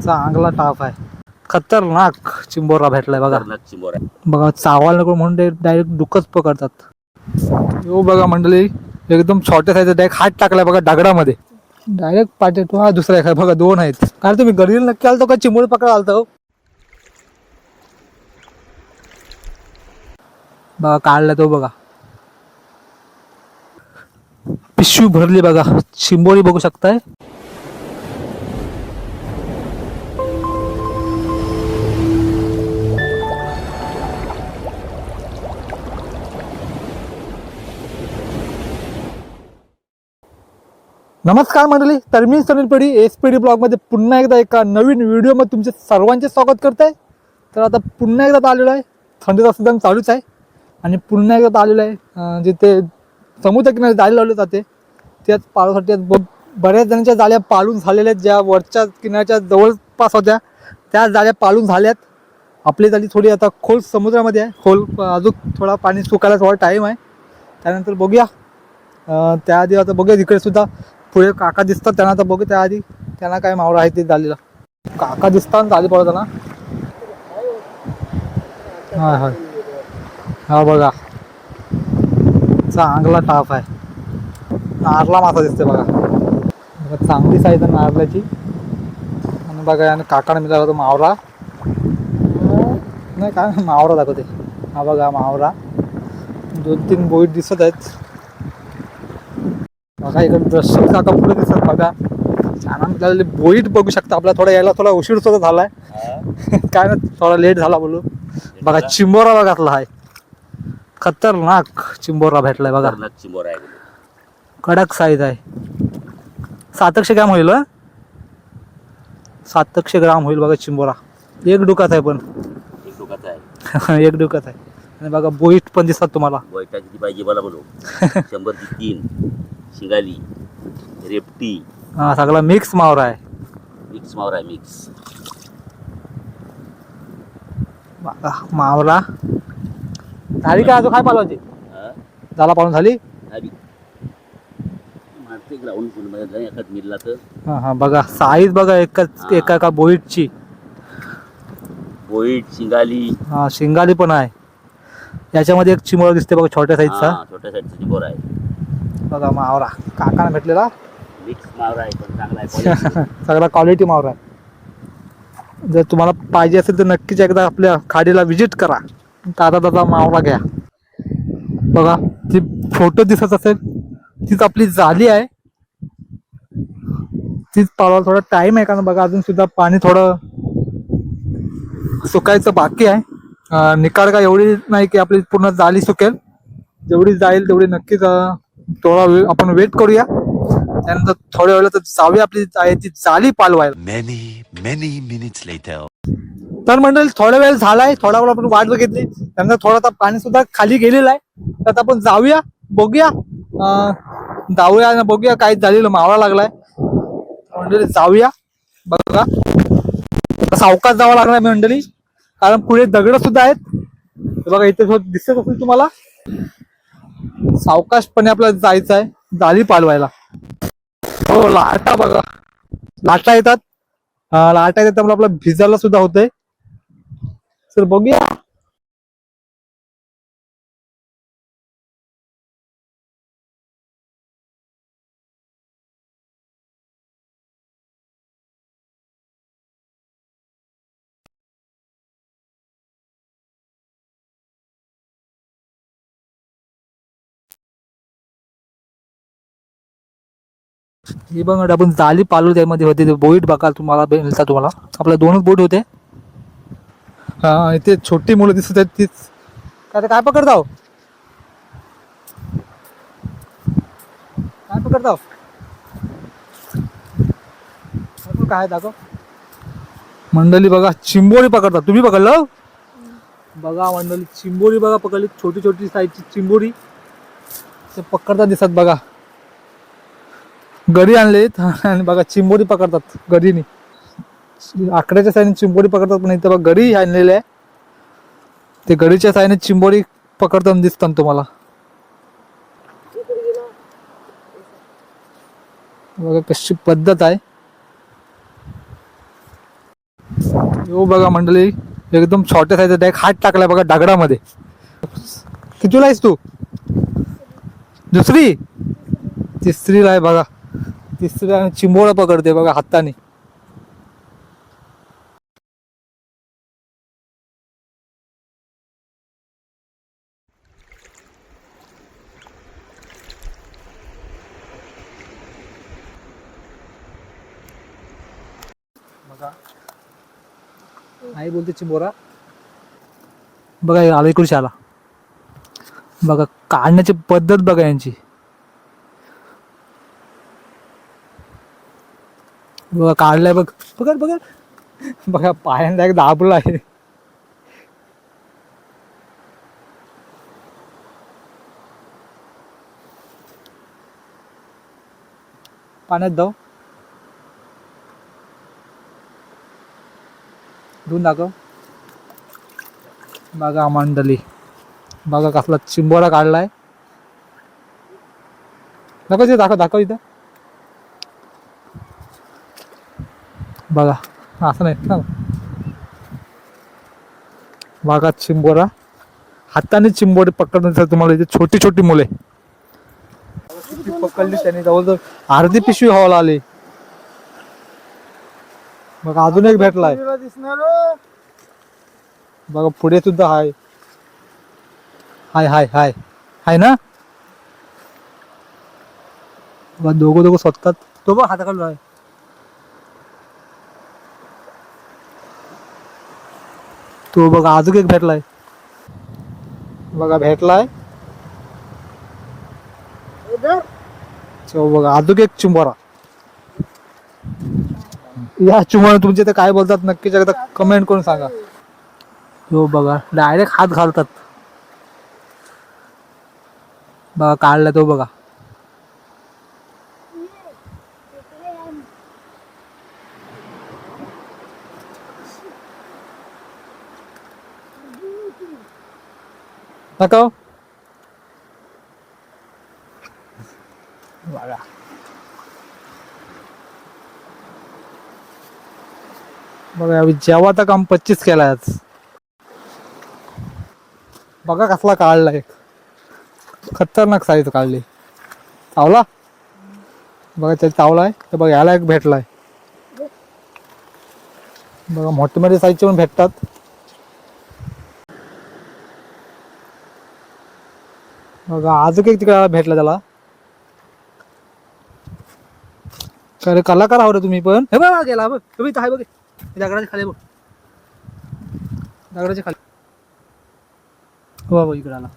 चांगला टाप आहे. खतरनाक चिंबोरा भेटलाय बघा. चिंबोर. बघा चावायला नको म्हणून ते डायरेक्ट डुकच पकडतात. हो बघा मंडळी एकदम छोट्या साईजचा डायरेक्ट हात टाकलाय बघा दगडामध्ये. डायरेक्ट पाठी तो हा दुसरा आहे बघा दोन आहेत. कारण तुम्ही गडीला नक्की आलतो का चिंबोरी पकडा आलतो हो? बघा काढला तो बघा. पिशवी भरली बघा. चिंबोरी बघू शकताय? नमस्कार मंडळी तर मी सनील पेढी एस पी डी ब्लॉगमध्ये पुन्हा एकदा एका नवीन व्हिडिओमध्ये तुमचे सर्वांचे स्वागत करत आहे तर आता पुन्हा एकदा आलेलो आहे. थंडीचा सीझन चालूच आहे. आणि पुन्हा एकदा आलेलो आहे जिथे समुद्रकिनारी जाळी लावले जाते. त्याच पाळूसाठी ब- बऱ्याच जणांच्या जाळ्या पाळून झालेल्या आहेत ज्या वरच्या किनाऱ्याच्या जवळपास होत्या. त्या जाळ्या पाळून झाल्यात. आपली जाळी थोडी आता खोल समुद्रामध्ये आहे. खोल अजून थोडा पाणी सुकायला थोडा टाईम आहे. त्यानंतर बघूया. त्याआधी आता बघूया तिकडे सुद्धा. पुढे काका दिसतात त्यांना तर बघू त्याआधी. त्यांना काय मावरा आहे ते झालेला. काका दिसतात झाली पडत ना हा हा हा बघा. चांगला टाप आहे. नारला मासा दिसते बघा. बघा चांगली साईज आहे नारळाची आणि बघा आणि काकाने मिळाला तो मावरा नाही काय मावरा दाखवते. हा बघा मावरा दोन तीन बोईट दिसत आहेत. बघा इकडे दर्शन काका पुढे दिसत बघा. छान आपल्याला बोईट बघू शकता. आपला थोडा यायला थोडा उशीर सुद्धा झालाय. काय ना थोडा लेट झाला बोलू. बघा चिंबोरा बघातला आहे. खतरनाक चिंबोरा भेटलाय बघा. चिंबोर आहे. कडक साईज आहे. सातकशे ग्राम होईल? सातकशे ग्राम होईल बघा चिंबोरा. एक डुकात आहे पण. एक डोकाचा आहे. एक डुकात आहे. आणि बघा बोईट पण दिसतात तुम्हाला. किती पाहिजे मला बोलू. शंभर तीन. शिंगाली रेपटी. हा सगळा मिक्स मावरा आहे. मिक्स मावर आहे मिक्स बघा मावरा. झाली का अजून? काय पालवायची झाला पाळून झाली? मारते ग्राउंडमध्ये जाऊन एखाद मिरला तर. हा हा बघा साईज बघा एकाच एका एका बोईटची. बोईट शिंगाली. हा शिंगाली पण आहे. याच्यामध्ये एक चिमळ दिसते बघा छोट्या साईजचा हा, छोट्या साईजचा चिंबोर आहे. बघा मावरा काकाने भेटलेला. मिक्स मावर आहे पण चांगला आहे quality. सगळा क्वालिटी मावरा आहे. जर तुम्हाला पाहिजे असेल तर नक्कीच एकदा आपल्या खाडीला व्हिजिट करा. ताजा ताजा मावरा घ्या. बघा ती फोटो दिसत असेल तीच आपली जाली आहे. तीच पाळायला थोडा टाइम आहे कारण बघा अजून सुद्धा पाणी थोडं सुकायचं बाकी आहे. अं, निकाल का एवढी नाही की आपली पूर्ण जाली सुकेल. जेवढी जाईल तेवढी नक्कीच थोडा वेळ आपण वेट करूया. त्यानंतर थोड्या वेळेला तर जावी आपली आहे ती जाली पालवायला. तर मंडळी थोडा वेळ झालाय थोडा वेळ आपण वाट बघितली. त्यानंतर थोडा आता पाणी सुद्धा खाली गेलेलं आहे. तर आता आपण जाऊया बघूया. अं, जाऊया बघूया काय झालेलं मावळा लागलाय. मंडळी जाऊया. बघा. सावकाश जावं लागणार आहे मंडळी. कारण पुढे दगड सुद्धा आहेत. बघा इथे दिसत असेल तुम्हाला. सावकाशपणे आपल्याला जायचं आहे जाळी पालवायला हो लाटा बघा. लाटा येतात. लाटा येतात त्यामुळे आपलं भिजायला सुद्धा होतंय. तर बघूया. ही बघ आपण जाली पालू त्यामध्ये होते ते बोईट बघा तुम्हाला मिळतात तुम्हाला. आपल्या दोनच बोट होते. हा इथे छोटी मुलं दिसत आहेत तीच. काय काय पकडताव काय पकडताव दाखव काय दाखव. मंडळी बघा चिंबोरी पकडतात. तुम्ही पकडलं? बघा मंडळी चिंबोरी बघा पकडली. छोटी छोटी साईजची चिंबोरी. ते पकडतात दिसत बघा. गरी आणलेत आणि बघा चिंबोरी पकडतात गरीनी आकड्याच्या साईने चिंबोरी पकडतात पण इथं बघा गरी आणलेले आहे. ते गरीच्या साईने चिंबोरी पकडताना दिसतात तुम्हाला. बघा कशी पद्धत आहे. हो बघा मंडळी एकदम छोट्या साईजचा डायरेक्ट हात टाकलाय बघा दगडामध्ये. कितीला आहेस तू? दुसरी? तिसरीला आहे बघा. तिसऱ्या चिंबोळं चिंबोळा पकडते बघा हाताने. आई बोलते चिंबोरा. बघा हे आला आला बघा काढण्याची पद्धत बघा यांची. बघा काढलाय बघ. बघा बघा. बघा पायांचा एक दाबला आहे. पाण्यात जाऊ. धुवून दाखव. बघा मांडली बघा कसला चिंबोरा काढलाय. दाखव दाखव दाखव इथं. बघा असं नाही ना बघा चिंबोरा. हाताने चिंबोरे पकडण्यासाठी तुम्हाला इथे छोटी छोटी मुले. पकडली त्याने जवळजवळ अर्धी पिशवी हवाला आली. बघा अजून एक भेटलाय. बघा पुढे सुद्धा हाय. हाय हाय हाय. हाय ना? बघा दोघं दोघं स्वतः तो बघ हाताखाली आहे. तो बघा अजून एक भेटलाय. बघा भेटलाय. बघा अजून एक चुंबरा. या चिंबोरा तुमच्या इथे काय बोलतात नक्कीच एकदा कमेंट करून सांगा. हो बघा डायरेक्ट हात घालतात. बघा काढला तो बघा. नका बघा बघा जेव्हा काम पच्चीस केलाय आज. बघा कसला काढला एक खतरनाक साईज काढली. चावला? बघा ते चावला आहे तर बघा याला एक भेटलाय. बघा मोठे मोठे साईजचे पण भेटतात. बघा अजून एक तिकडे भेटला त्याला. अरे कलाकार आहो रे तुम्ही पण. हे बघा गेला बघ. हे बघ इथं आहे बघ. हे दगडाच्या खाली बघ. दगडाच्या खाली. हो बाबा इकडे आला.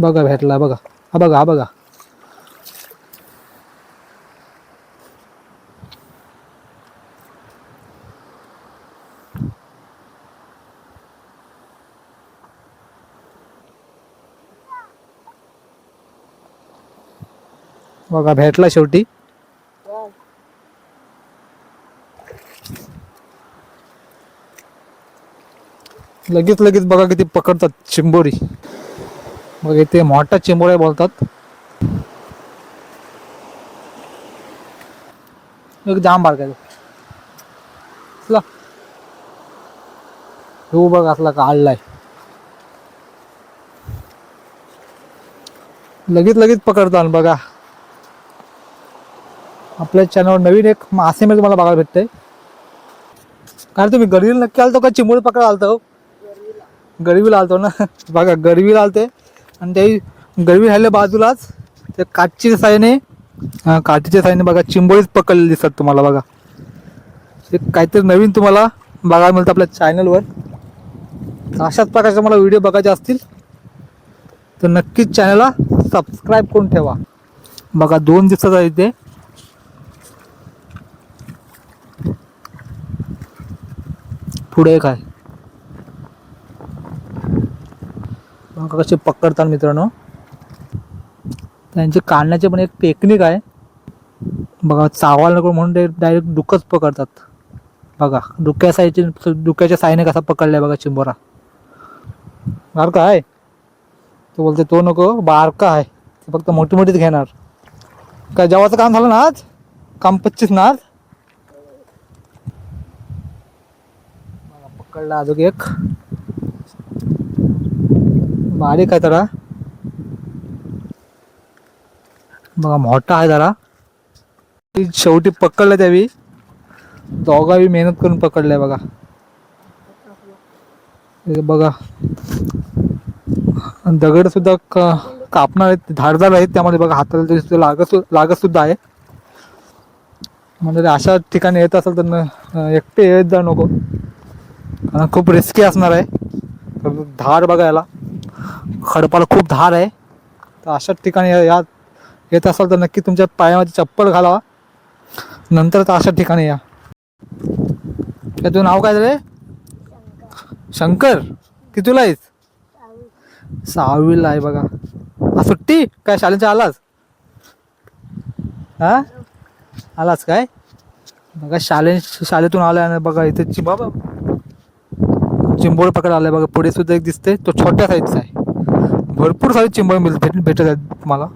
बघा भेटला बघा. हा बघा हा बघा. बघा भेटला शेवटी. लगेच लगेच बघा किती पकडतात चिंबोरी. मग इथे मोठा चिंबोऱ्या बोलतात. एक जाम बारकायचं तू बघ असला काढलाय लगेच लगेच पकडतात बघा. आपल्या चॅनलवर नवीन एक मासेमारी तुम्हाला बघायला भेटते कारण तुम्ही गरीला नक्की आलतो का? चिंबोरी पकड आलतो गरवीला आलतो हो. ना? बघा गरवीला आलते. आणि ते गरवी राहिले बाजूलाच. ते काठची साईने काठीच्या साईने बघा चिंबोळीच पकडले दिसतात तुम्हाला बघा. ते काहीतरी नवीन तुम्हाला बघायला मिळतं आपल्या चॅनलवर तर अशाच प्रकारचे मला व्हिडिओ बघायचे असतील तर नक्कीच चॅनलला सबस्क्राईब करून ठेवा. बघा दोन दिवसाचा आहे इथे पुढे एक आहे बघा कसे पकडतात मित्रांनो. त्यांचे काढण्याचे पण एक टेक्निक आहे. बघा चावायला नको म्हणून ते डायरेक्ट डुकच पकडतात. बघा डुक्या साईडचे डुक्याच्या साईने कसा पकडलाय बघा चिंबोरा. बारका आहे. तो बोलते तो नको बारका आहे. ते फक्त मोठी मोठीच घेणार. काय जेवाचं काम झालं ना आज? काम पच्चीस ना आज? पकडला अजून एक. बारीक आहे जरा बघा मोठा आहे जरा ती शेवटी पकडलं त्यावी दोघावी मेहनत करून पकडलंय बघा. बघा. दगड सुद्धा कापणार आहेत. धारदार आहेत. त्यामध्ये बघा हाताला तरी सुद्धा लागत सु- लागत सुद्धा आहे. म्हणजे अशा ठिकाणी येत असेल तर एकटे येत जा नको. कारण खूप रिस्की असणार आहे. धार बघायला. खडपाला खूप धार आहे. तर अशा ठिकाणी या येत असाल तर नक्की तुमच्या पायामध्ये चप्पल घालावा. नंतर तर अशा ठिकाणी या. तुझं नाव काय रे? शंकर. कितीला आहेस सहावीला आहे बघा. हा सुट्टी? काय शाळेच्या आलास? हा? आलास काय? बघा शाळे शाळेतून आलाय बघा इथे बाबा चिंबोळ पकड आलाय बघा पुढे सुद्धा एक दिसते तो छोट्या साईजचा आहे. भरपूर सारे चिंबळ मिळत भेट भेटत आहेत तुम्हाला.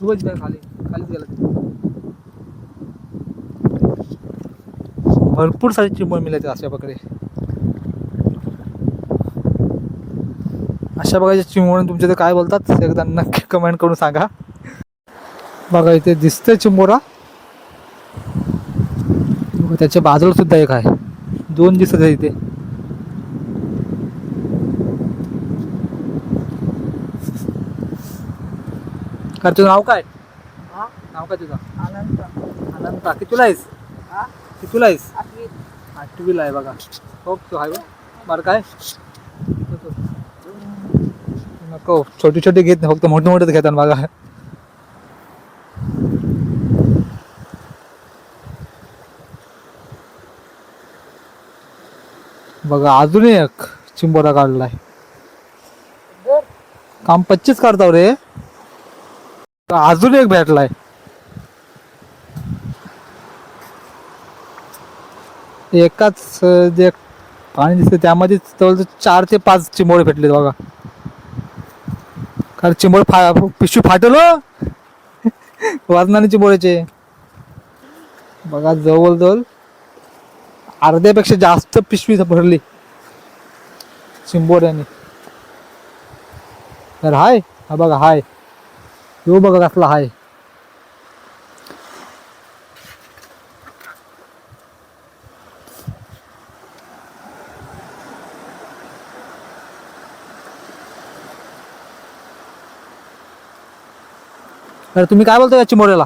खाली. खालीच गेला भरपूर सारे चिंबळ मिळायचे अशा प्रकारे. अशा प्रकारचे चिंबोरण तुमच्या इथे काय बोलतात एकदा नक्की कमेंट करून सांगा. बघा इथे दिसतंय चिंबोरा. बघा, त्याच्या बाजूला सुद्धा एक आहे. दोन दिसत आहे इथे. का तुझं नाव काय? नाव काय तुझं? अनंत. अनंता. कितीला आहेस? हा? कितीला आहेस? आठवी. आठवीला आहे बघा. हो तो आहे. बरं काय? नको छोटी छोटी घेत नाही फक्त मोठे मोठेच घेतात बघा. बघा अजून एक चिंबोरा काढलाय. काम पच्चीस काढताव रे. अजून एक भेटलाय. एकाच जे पाणी दिसते त्यामध्ये जवळ चार ते पाच चिंबोळे भेटले बघा. कारण चिंबोळ फा पिशवी फाटल हो. वाजनाने चिंबोळ्याचे बघा जवळ जवळ अर्ध्यापेक्षा जास्त पिशवी भरली शिंबोड्याने. तर हाय हा बघा हाय. यो बघा कसला हाय. तर तुम्ही काय बोलता या चिंबोऱ्याला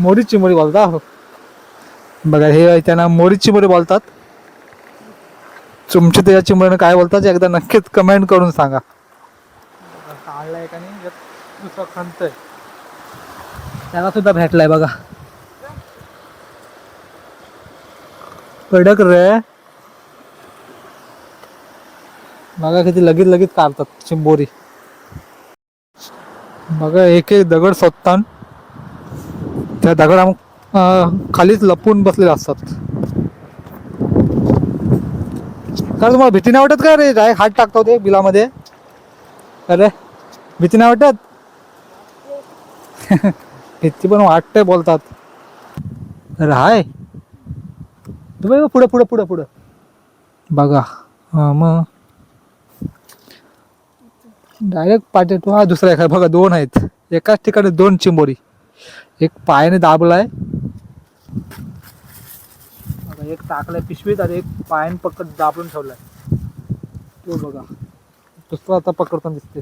मोरी चिंबोरी बोलता? हो बघा हे त्यांना मोरी चिंबोरी बोलतात. तुमच्या त्या चिंबोरीने काय बोलतात एकदा नक्कीच कमेंट करून सांगा. काढलाय का नाही? दुसरा खंत आहे. त्याला सुद्धा भेटलाय बघा. कडक रे. बघा किती लगेच लगेच काढतात चिंबोरी. बघा एक एक दगड सोदतान त्या दगडा खालीच लपून बसलेले असतात. का तुम्हाला भीती नाही वाटत का रे? डायरेक्ट हात टाकतो ते बिलामध्ये? अरे भीती नाही वाटत? भीती पण वाटते बोलतात. अरे हाय. तुम्ही पुढे पुढे पुढे पुढे. बघा. हा मग? डायरेक्ट पाठी तो हा दुसरा एखादा. बघा दोन आहेत. एकाच ठिकाणी दोन चिंबोरी. एक पायाने दाबलाय. बघा एक टाकलाय पिशवीत आणि एक पायन पकड दाबून ठेवलाय. तो बघा. दुसरा आता पकडताना दिसते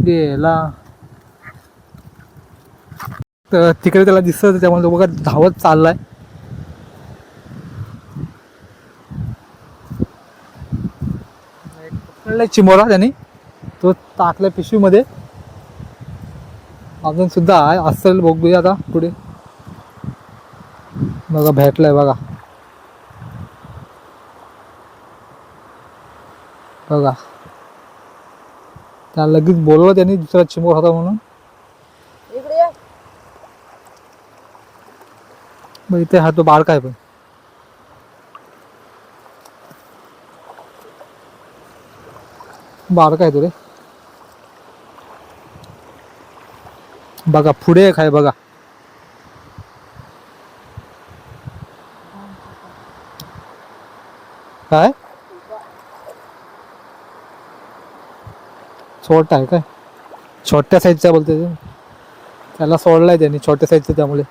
गेला. तर तिकडे त्याला दिसत त्यामुळे तो बघा धावत चाललाय. पकडलाय चिमोरा त्याने. तो टाकलाय पिशवीमध्ये. अजून सुद्धा आहे. असेल बघूया आता पुढे. बघा भेटलाय बघा. बघा. त्याला लगेच बोलवलं त्यांनी दुसरा चिमोर होता म्हणून. मग इथे हा तो बारका आहे पण. बारका आहे तो रे. बघा पुढे एक आहे बघा. काय? छोटा आहे काय? छोट्या साईजचा बोलते त्याला सोडलाय त्यांनी छोट्या साईजचा त्यामुळे.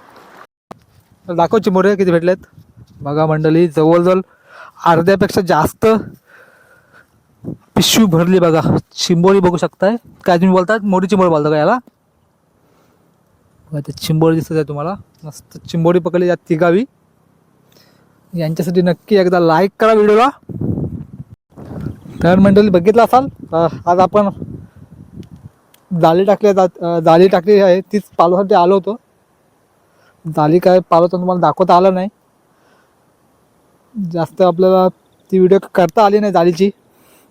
दाखव चिमोरे किती भेटलेत. बघा मंडळी जवळजवळ अर्ध्यापेक्षा जास्त पिशवी भरली बघा. चिंबोरी बघू शकताय. काय तुम्ही बोलतात मोठी चिंबोरी बोलता का याला? बघा ते चिंबोरी दिसत आहे तुम्हाला. मस्त चिंबोळी पकडली जात तिघावी यांच्यासाठी नक्की एकदा लाईक करा व्हिडिओला तर मंडळी बघितलं असाल? आज आपण जाळी टाकली जात जाळी टाकली आहे. तीच पालवासाठी आलो होतो. जाळी काय पालवताना तुम्हाला दाखवता आलं नाही. जास्त आपल्याला ती व्हिडिओ करता आली नाही जाळीची.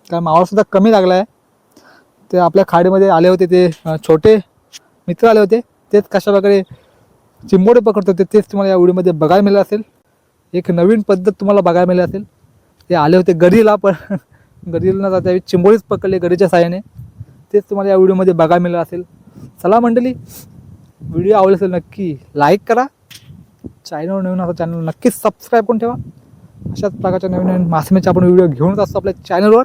कारण मावासुद्धा कमी लागला आहे ते आपल्या खाडीमध्ये आले होते ते छोटे मित्र आले होते. तेच कशा प्रकारे चिंबोडे पकडतो ते तेच तुम्हाला या व्हिडिओमध्ये बघायला मिळेल असेल. एक नवीन पद्धत तुम्हाला बघायला मिळेल असेल. ते आले होते गरीला पण गरीला न जाता चिंबोळीच पकडले गरीच्या साह्याने. तेच तुम्हाला या व्हिडिओमध्ये बघायला मिळालं असेल. चला मंडळी व्हिडिओ आवडला असेल नक्की लाईक करा. चॅनल नवीन असा चॅनल नक्कीच सबस्क्राईब करून ठेवा. अशाच प्रकारच्या नवीन नवीन मासेमाचे आपण व्हिडिओ घेऊनच असतो आपल्या चॅनलवर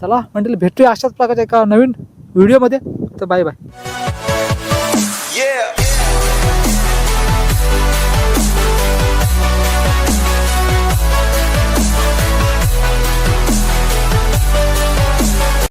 चला मंडळी भेटूया अशाच प्रकारच्या एका नवीन व्हिडिओमध्ये. तर बाय बाय Yeah.